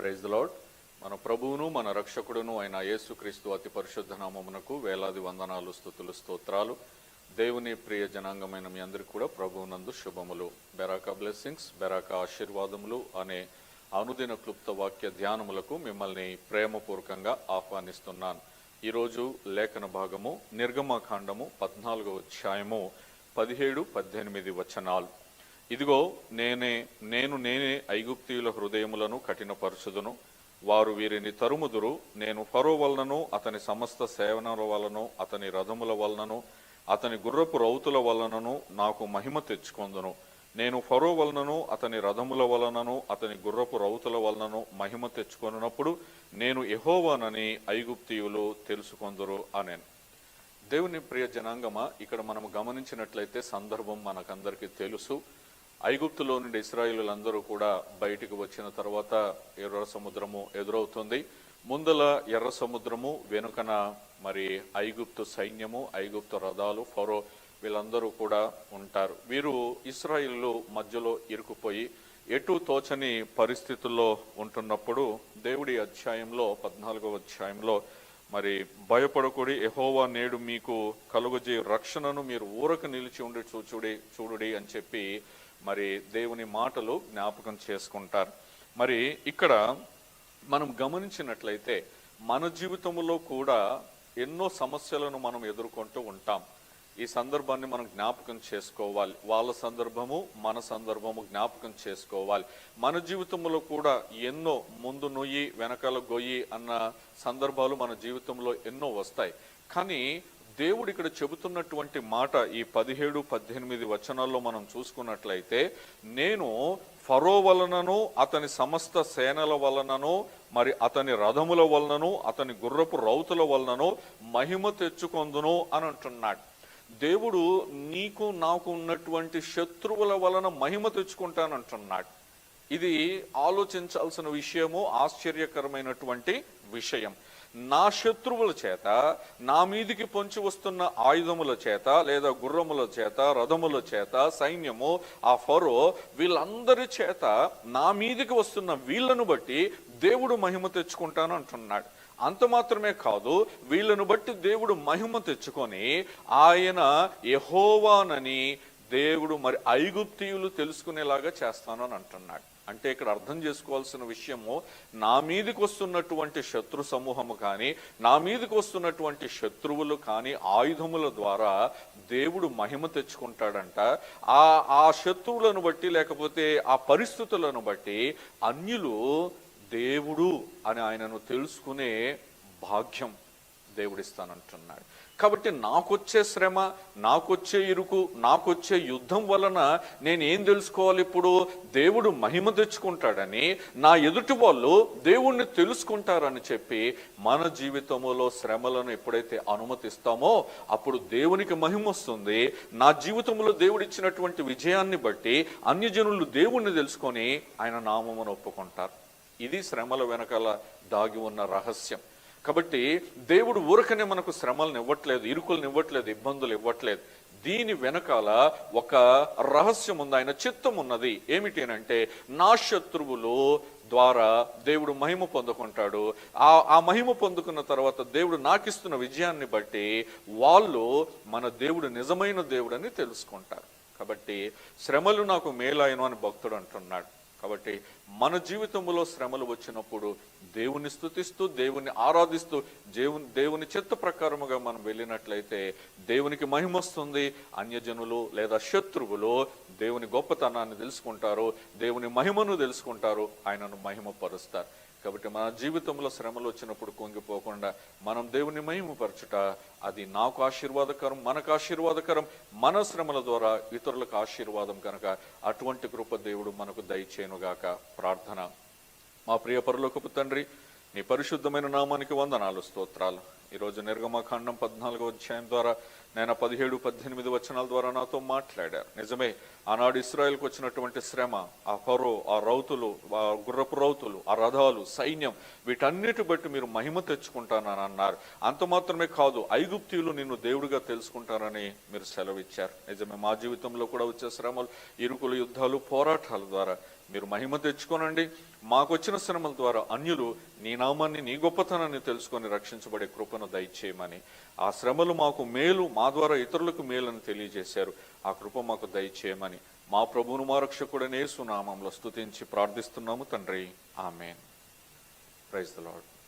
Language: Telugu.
ప్రైజ్ లాడ్ మన ప్రభువును మన రక్షకుడును అయిన యేసుక్రీస్తు అతి పరిశుద్ధ నామమునకు వేలాది వందనాలు స్థుతులు స్తోత్రాలు. దేవుని ప్రియ జనాంగమైన మీ అందరికీ కూడా ప్రభువునందు శుభములు. బెరాక బ్లెస్సింగ్స్ బెరాక ఆశీర్వాదములు అనే అనుదిన క్లుప్త వాక్య ధ్యానములకు మిమ్మల్ని ప్రేమపూర్వకంగా ఆహ్వానిస్తున్నాను. ఈరోజు లేఖన భాగము నిర్గమకాండము పద్నాలుగో అధ్యాయము పదిహేడు పద్దెనిమిది వచనాలు. ఇదిగో నేనే నేను నేనే ఐగుప్తీయుల హృదయములను కఠినపరుచుదును. వారు వీరిని తరుముదురు. నేను ఫరో వలనను అతని సమస్త సేవనల వలనను అతని రథముల వలనను అతని గుర్రపు రౌతుల వలనను నాకు మహిమ తెచ్చుకొందును. నేను ఫరో వలనను అతని రథముల వలనను అతని గుర్రపు రౌతుల వలనను మహిమ తెచ్చుకొనున్నప్పుడు నేను ఎహోవానని ఐగుప్తీయులు తెలుసుకొందురు అనేను. దేవుని ప్రియ జనాంగమ ఇక్కడ మనం గమనించినట్లయితే సందర్భం మనకందరికీ తెలుసు. ఐగుప్తులో నుండి ఇస్రాయిలందరూ కూడా బయటికి వచ్చిన తర్వాత ఎర్ర సముద్రము ఎదురవుతుంది. ముందల ఎర్ర సముద్రము వెనుకన మరి ఐగుప్తు సైన్యము ఐగుప్తు రథాలు ఫరో వీళ్ళందరూ కూడా ఉంటారు. వీరు ఇస్రాయిలు మధ్యలో ఇరుకుపోయి ఎటు తోచని పరిస్థితుల్లో ఉంటున్నప్పుడు దేవుడి అధ్యాయంలో పద్నాలుగో అధ్యాయంలో మరి భయపడకుడి ఎహోవా నేడు మీకు కలుగజే రక్షణను మీరు ఊరకు నిలిచి ఉండి చూచుడి చూడుడి అని చెప్పి మరి దేవుని మాటలు జ్ఞాపకం చేసుకుంటారు. మరి ఇక్కడ మనం గమనించినట్లయితే మన జీవితంలో కూడా ఎన్నో సమస్యలను మనం ఎదుర్కొంటూ ఉంటాం. ఈ సందర్భాన్ని మనం జ్ఞాపకం చేసుకోవాలి. వాళ్ళ సందర్భము మన సందర్భము జ్ఞాపకం చేసుకోవాలి. మన జీవితంలో కూడా ఎన్నో ముందు నొయ్యి వెనకాల గొయ్యి అన్న సందర్భాలు మన జీవితంలో ఎన్నో వస్తాయి. కానీ దేవుడు ఇక్కడ చెబుతున్నటువంటి మాట ఈ పదిహేడు పద్దెనిమిది వచనాల్లో మనం చూసుకున్నట్లయితే నేను ఫరో వలనను అతని సమస్త సేనల వలనను మరి అతని రథముల వలనను అతని గుర్రపు రౌతుల వలనను మహిమ తెచ్చుకొందును అని అంటున్నాడు. దేవుడు నీకు నాకు ఉన్నటువంటి శత్రువుల వలన మహిమ తెచ్చుకుంటానంటున్నాడు. ఇది ఆలోచించాల్సిన విషయము ఆశ్చర్యకరమైనటువంటి విషయం. నా శత్రువుల చేత నా మీదికి పొంచి వస్తున్న ఆయుధముల చేత లేదా గుర్రముల చేత రథముల చేత సైన్యము ఆ ఫరో వీళ్ళందరి చేత నా మీదికి వస్తున్న వీళ్ళను బట్టి దేవుడు మహిమ తెచ్చుకుంటాను అంటున్నాడు అంత మాత్రమే కాదు వీళ్ళను బట్టి దేవుడు మహిమ తెచ్చుకొని ఆయన యహోవానని దేవుడు మరి ఐగుప్తీయులు తెలుసుకునేలాగా చేస్తాను అని అంటున్నాడు. అంటే ఇక్కడ అర్థం చేసుకోవాల్సిన విషయము నా మీదకి వస్తున్నటువంటి శత్రు సమూహము కానీ నా మీదకి వస్తున్నటువంటి శత్రువులు కానీ ఆయుధముల ద్వారా దేవుడు మహిమ తెచ్చుకుంటాడంట. ఆ ఆ శత్రువులను బట్టి లేకపోతే ఆ పరిస్థితులను బట్టి అన్యులు దేవుడు అని ఆయనను తెలుసుకునే భాగ్యం దేవుడిస్తానంటున్నాడు. కాబట్టి నాకొచ్చే శ్రమ నాకొచ్చే ఇరుకు నాకొచ్చే యుద్ధం వలన నేను ఏం తెలుసుకోవాలి ఇప్పుడు? దేవుడు మహిమ తెచ్చుకుంటాడని నా ఎదుటి వాళ్ళు దేవుణ్ణి తెలుసుకుంటారని చెప్పి మన జీవితంలో శ్రమలను ఎప్పుడైతే అనుమతిస్తామో అప్పుడు దేవునికి మహిమ వస్తుంది. నా జీవితంలో దేవుడిచ్చినటువంటి విజయాన్ని బట్టి అన్యజనులు దేవుణ్ణి తెలుసుకొని ఆయన నామమును ఒప్పుకుంటారు. ఇది శ్రమల వెనకాల దాగి ఉన్న రహస్యం. కాబట్టి దేవుడు ఊరకనే మనకు శ్రమలను ఇవ్వట్లేదు ఇరుకులను ఇవ్వట్లేదు ఇబ్బందులు ఇవ్వట్లేదు. దీని వెనకాల ఒక రహస్యం ఉంది ఆయన చిత్తం ఉన్నది. ఏమిటి అంటే నా శత్రువులు ద్వారా దేవుడు మహిమ పొందుకుంటాడు. ఆ ఆ మహిమ పొందుకున్న తర్వాత దేవుడు నాకిస్తున్న విజయాన్ని బట్టి వాళ్ళు మన దేవుడు నిజమైన దేవుడని తెలుసుకుంటారు. కాబట్టి శ్రమలు నాకు మేలాయను అని భక్తుడు అంటున్నాడు. కాబట్టి మన జీవితంలో శ్రమలు వచ్చినప్పుడు దేవుని స్థుతిస్తూ దేవుని ఆరాధిస్తూ దేవుని దేవుని చిత్త ప్రకారముగా మనం వెళ్ళినట్లయితే దేవునికి మహిమ వస్తుంది. అన్యజనులు లేదా శత్రువులు దేవుని గొప్పతనాన్ని తెలుసుకుంటారు దేవుని మహిమను తెలుసుకుంటారు ఆయనను మహిమపరుస్తారు. కాబట్టి మన జీవితంలో శ్రమలు వచ్చినప్పుడు కుంగిపోకుండా మనం దేవుని మహిమపరచుట అది నాకు ఆశీర్వాదకరం మనకు ఆశీర్వాదకరం మన శ్రమల ద్వారా ఇతరులకు ఆశీర్వాదం కనుక అటువంటి కృప దేవుడు మనకు దయచేయనుగాక. ప్రార్థన. మా ప్రియ పరలోకపు తండ్రి నీ పరిశుద్ధమైన నామానికి వందనాలు స్తోత్రాలు. ఈరోజు నిర్గమకాండం పద్నాలుగో అధ్యాయం ద్వారా నేను పదిహేడు పద్దెనిమిది వచనాల ద్వారా నాతో మాట్లాడారు. నిజమే ఆనాడు ఇస్రాయల్కి వచ్చినటువంటి శ్రమ ఆ ఫరో ఆ రౌతులు ఆ గుర్రపు రౌతులు ఆ రథాలు సైన్యం వీటన్నిటి బట్టి మీరు మహిమ తెచ్చుకుంటానని అన్నారు. అంత మాత్రమే కాదు ఐగుప్తీయులు నిన్ను దేవుడిగా తెలుసుకుంటారని మీరు సెలవిచ్చారు. నిజమే మా జీవితంలో కూడా వచ్చే శ్రమలు ఇరుకులు యుద్ధాలు పోరాటాల ద్వారా మీరు మహిమ తెచ్చుకోనండి. మాకు వచ్చిన శ్రమల ద్వారా అన్యులు నీ నామాన్ని నీ గొప్పతనాన్ని తెలుసుకొని రక్షించబడే కృపను దయచేయమని. ఆ శ్రమలు మాకు మేలు మా ద్వారా ఇతరులకు మేలని తెలియజేశారు. ఆ కృప మాకు దయచేయమని. మా ప్రభువును మా రక్షకుడనే సునామంలో స్తుతించి ప్రార్థిస్తున్నాము తండ్రి. ఆమెన్. Praise the lord